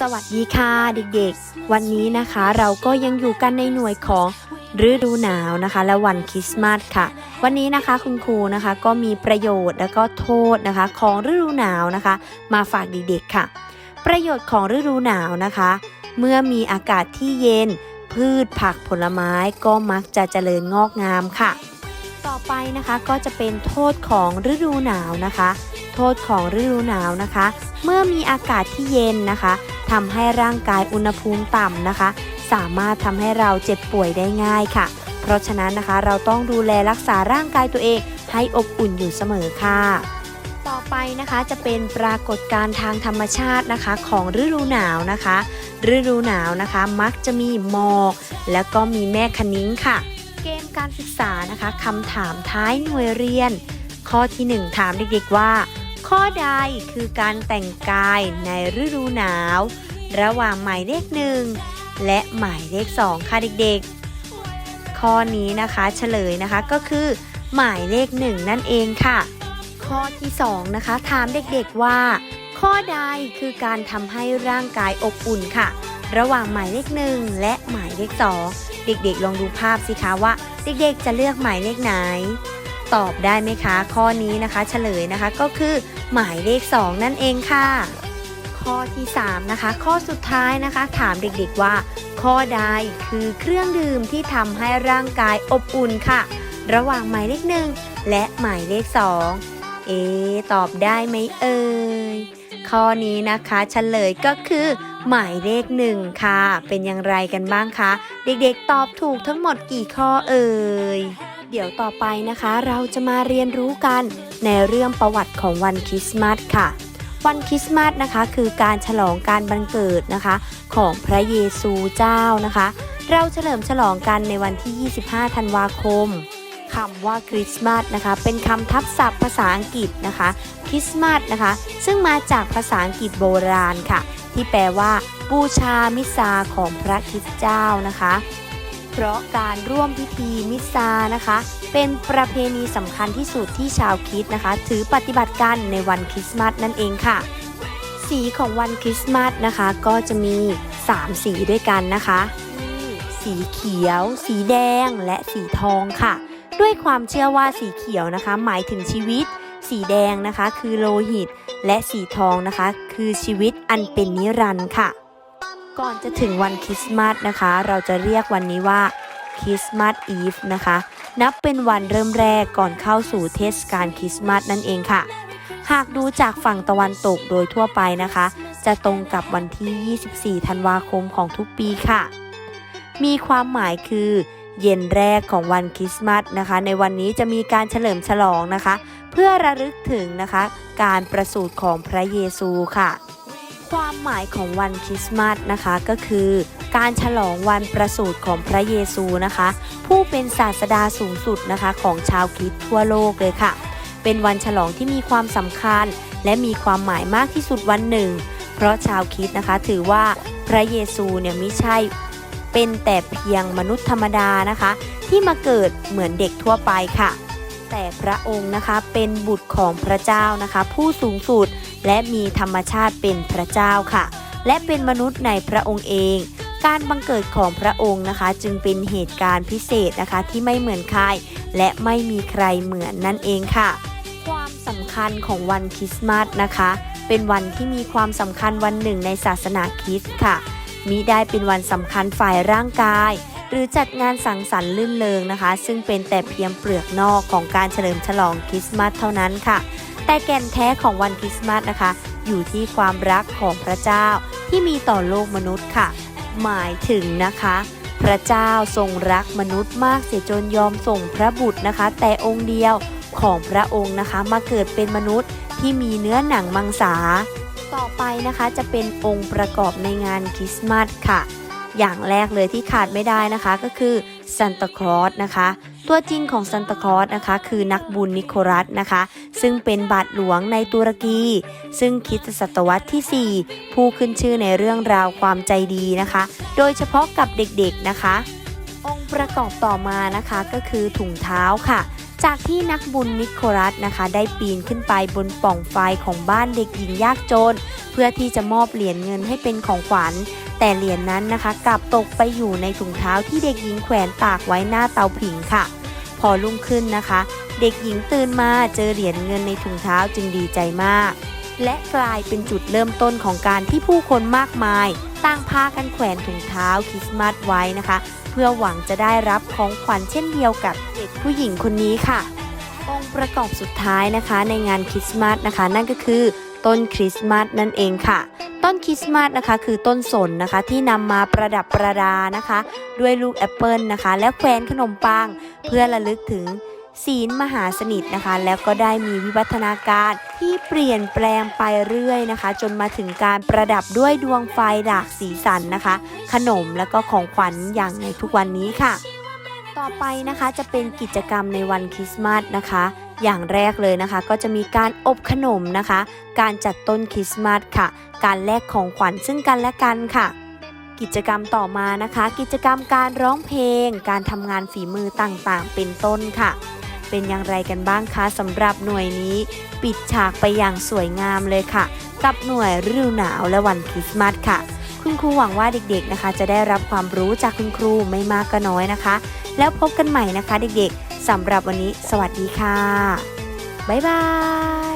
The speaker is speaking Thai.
สวัสดีค่ะเด็กๆ วันนี้นะคะเราก็ยังอยู่กันในหน่วยของฤดูหนาวนะคะ และวันคริสต์มาสค่ะ วันนี้นะคะคุณครูนะคะก็มีประโยชน์และก็โทษนะคะของฤดูหนาวนะคะ มาฝากเด็กๆค่ะ ประโยชน์ของฤดูหนาวนะคะ เมื่อมีอากาศที่เย็น พืชผักผลไม้ก็มักจะเจริญงอกงามค่ะ ต่อไปนะคะก็จะเป็นโทษของฤดูหนาวนะคะ โทษของฤดูหนาวนะคะ เมื่อมีอากาศที่เย็นนะคะ ทำให้ร่างกายอุณหภูมิต่ำนะคะ สามารถทำให้เราเจ็บป่วยได้ง่ายค่ะ เพราะฉะนั้นนะคะเราต้องดูแลรักษาร่างกายตัวเองให้อบอุ่นอยู่เสมอค่ะ ต่อไปนะคะจะเป็นปรากฏการณ์ทางธรรมชาตินะคะของฤดูหนาวนะคะ ฤดูหนาวนะคะมักจะมีหมอกแล้วก็มีแม่คะนิ้งค่ะ เกมการศึกษานะคะคำถามท้ายหน่วยเรียน ข้อที่ 1 ถามเด็กๆว่า ข้อใดคือการแต่งกายในฤดูหนาว ระหว่างหมายเลขหนึ่งและหมายเลขสองค่ะเด็กๆ ข้อนี้นะคะเฉลยนะคะก็คือ หมายเลขหนึ่งนั่นเองค่ะ ข้อที่สองนะคะถามเด็กๆว่า ข้อใดคือการทำให้ร่างกายอบอุ่นค่ะ ระหว่างหมายเลขหนึ่งและหมายเลขสองเด็กๆ ลองดูภาพสิคะว่า เด็กๆ จะเลือกหมายเลขไหน ตอบได้ไหมคะ ข้อนี้นะคะเฉลยนะคะก็คือหมายเลข 2 นั่นเองค่ะ ข้อที่ 3 นะคะ ข้อสุดท้ายนะคะ ถามเด็กๆว่า ข้อใดคือเครื่องดื่มที่ทำให้ร่างกายอบอุ่นค่ะ ระหว่างหมายเลขหนึ่งและหมายเลข 2 เอ ตอบได้ไหมเอ่ยข้อนี้นะคะเฉลยก็คือหมายเลขหนึ่งค่ะ เป็นอย่างไรกันบ้างคะ เด็กๆตอบถูกทั้งหมดกี่ข้อเอ่ย เดี๋ยวต่อไปนะคะ เราจะมาเรียนรู้กันในเรื่องประวัติของวันคริสต์มาสค่ะ วันคริสต์มาสนะคะคือการฉลองการบังเกิดนะคะ ของพระเยซูเจ้านะคะ เราเฉลิมฉลองกันในวันที่ 25 ธันวาคมคำว่าคริสต์มาสนะคะ เป็นคำทับศัพท์ภาษาอังกฤษนะคะคริสต์มาสนะคะ ซึ่งมาจากภาษาอังกฤษโบราณค่ะ ที่แปลว่า บูชามิซาของพระคริสต์เจ้านะคะ เพราะการร่วมพิธีมิสซานะคะ เป็นประเพณีสำคัญที่สุดที่ชาวคริสต์นะคะ ถือปฏิบัติกันในวันคริสต์มาสนั่นเองค่ะ สีของวันคริสต์มาสนะคะ ก็จะมี 3 สีด้วยกันนะคะสีเขียว สีแดงและสีทองค่ะ ด้วยความเชื่อว่าสีเขียวนะคะ หมายถึงชีวิต สีแดงนะคะ คือโลหิต และสีทองนะคะ คือชีวิตอันเป็นนิรันดร์ค่ะ ก่อนจะถึงวันคริสต์มาสนะคะ เราจะเรียกวันนี้ว่าคริสต์มาสอีฟนะคะ นับเป็นวันเริ่มแรกก่อนเข้าสู่เทศกาลคริสต์มาสนั่นเองค่ะ หากดูจากฝั่งตะวันตกโดยทั่วไปนะคะ จะตรงกับวันที่ 24 ธันวาคมของทุกปีค่ะ มีความหมายคือเย็นแรกของวันคริสต์มาสนะคะ ในวันนี้จะมีการเฉลิมฉลองนะคะ เพื่อระลึกถึงนะคะ การประสูติของพระเยซูค่ะ ความหมายของวันคริสต์มาสนะคะก็คือ การฉลองวันประสูติของพระเยซูนะคะ ผู้เป็นศาสดาสูงสุดนะคะของชาวคริสต์ทั่วโลกเลยค่ะ เป็นวันฉลองที่มีความสำคัญ และมีความหมายมากที่สุดวันหนึ่ง เพราะชาวคริสต์นะคะถือว่าพระเยซูเนี่ยไม่ใช่เป็นแต่เพียงมนุษย์ธรรมดานะคะ ที่มาเกิดเหมือนเด็กทั่วไปค่ะ แต่พระองค์นะคะเป็นบุตรของพระเจ้านะคะ ผู้สูงสุดและมีธรรมชาติเป็นพระเจ้าค่ะ และเป็นมนุษย์ในพระองค์เอง การบังเกิดของพระองค์นะคะ จึงเป็นเหตุการณ์พิเศษนะคะที่ไม่เหมือนใครและไม่มีใครเหมือนนั่นเองค่ะ ความสำคัญของวันคริสต์มาสนะคะ เป็นวันที่มีความสำคัญวันหนึ่งในศาสนาคริสต์ค่ะมิได้เป็นวันสำคัญฝ่ายร่างกาย หรือจัดงานสังสรรค์ลื่นเลงนะคะ ซึ่งเป็นแต่เพียงเปลือกนอกของการเฉลิมฉลองคริสต์มาสเท่านั้นค่ะ แต่แก่นแท้ของวันคริสต์มาสนะคะ อยู่ที่ความรักของพระเจ้าที่มีต่อโลกมนุษย์ค่ะ หมายถึงนะคะ พระเจ้าทรงรักมนุษย์มากเสียจนยอมส่งพระบุตรนะคะ แต่องค์เดียวของพระองค์นะคะมาเกิดเป็นมนุษย์ที่มีเนื้อหนังมังสา ต่อไปนะคะจะเป็นองค์ประกอบในงานคริสต์มาสค่ะ อย่างแรกเลยที่ขาดไม่ได้นะคะก็คือซันตาคลอสนะคะ ตัวจริงของซันตาคลอสนะคะ คือนักบุญนิโคลัสนะคะ ซึ่งเป็นบาทหลวงในตุรกี ซึ่งคิดศตวรรษที่ 4 ผู้ขึ้นชื่อในเรื่องราวความใจดีนะคะ โดยเฉพาะกับเด็กๆนะคะ องค์ประกอบต่อมานะคะก็คือถุงเท้าค่ะ จากที่นักบุญนิโคลัสนะคะ ได้ปีนขึ้นไปบนป่องไฟของบ้านเด็กหญิงยากจน เพื่อที่จะมอบเหรียญเงินให้เป็นของขวัญ แต่เหรียญนั้นนะคะ กลับตกไปอยู่ในถุงเท้าที่เด็กหญิงแขวนตากไว้หน้าเตาผิงค่ะ พอรุ่งขึ้นนะคะ เด็กหญิงตื่นมาเจอเหรียญเงินในถุงเท้าจึงดีใจมาก และกลายเป็นจุดเริ่มต้นของการที่ผู้คนมากมาย ต่างพากันแขวนถุงเท้าคริสต์มาสไว้นะคะ เพื่อหวังจะได้รับของขวัญเช่นเดียวกับเด็กผู้หญิงคนนี้ค่ะ องค์ประกอบสุดท้ายนะคะในงานคริสต์มาสนะคะ นั่นก็คือต้นคริสต์มาสนั่นเองค่ะต้นคริสต์มาสนะคะคือต้นสนนะคะที่นำมาประดับประดานะคะ ด้วยลูกแอปเปิลนะคะ และแควนขนมปังเพื่อระลึกถึง ศีลมหาสนิทนะคะ แล้วก็ได้มีวิวัฒนาการที่เปลี่ยนแปลงไปเรื่อยนะคะ จนมาถึงการประดับด้วยดวงไฟหลากสีสันนะคะ ขนมแล้วก็ของขวัญอย่างในทุกวันนี้ค่ะ ต่อไปนะคะจะเป็นกิจกรรมในวันคริสต์มาสนะคะอย่างแรกเลยนะคะ ก็จะมีการอบขนมนะคะ การจัดต้นคริสต์มาสค่ะ การแลกของขวัญซึ่งกันและกันค่ะ กิจกรรมต่อมานะคะ กิจกรรมการร้องเพลง การทำงานฝีมือต่างๆ เป็นต้นค่ะ เป็นอย่างไรกันบ้างคะสำหรับหน่วยนี้ ปิดฉากไปอย่างสวยงามเลยค่ะ กับหน่วยฤดูหนาวและวันคริสต์มาสค่ะ คุณครูหวังว่าเด็กๆนะคะ จะได้รับความรู้จากคุณครูไม่มากก็น้อยนะคะ แล้วพบกันใหม่นะคะเด็กๆสำหรับวันนี้ สวัสดีค่ะบ๊ายบาย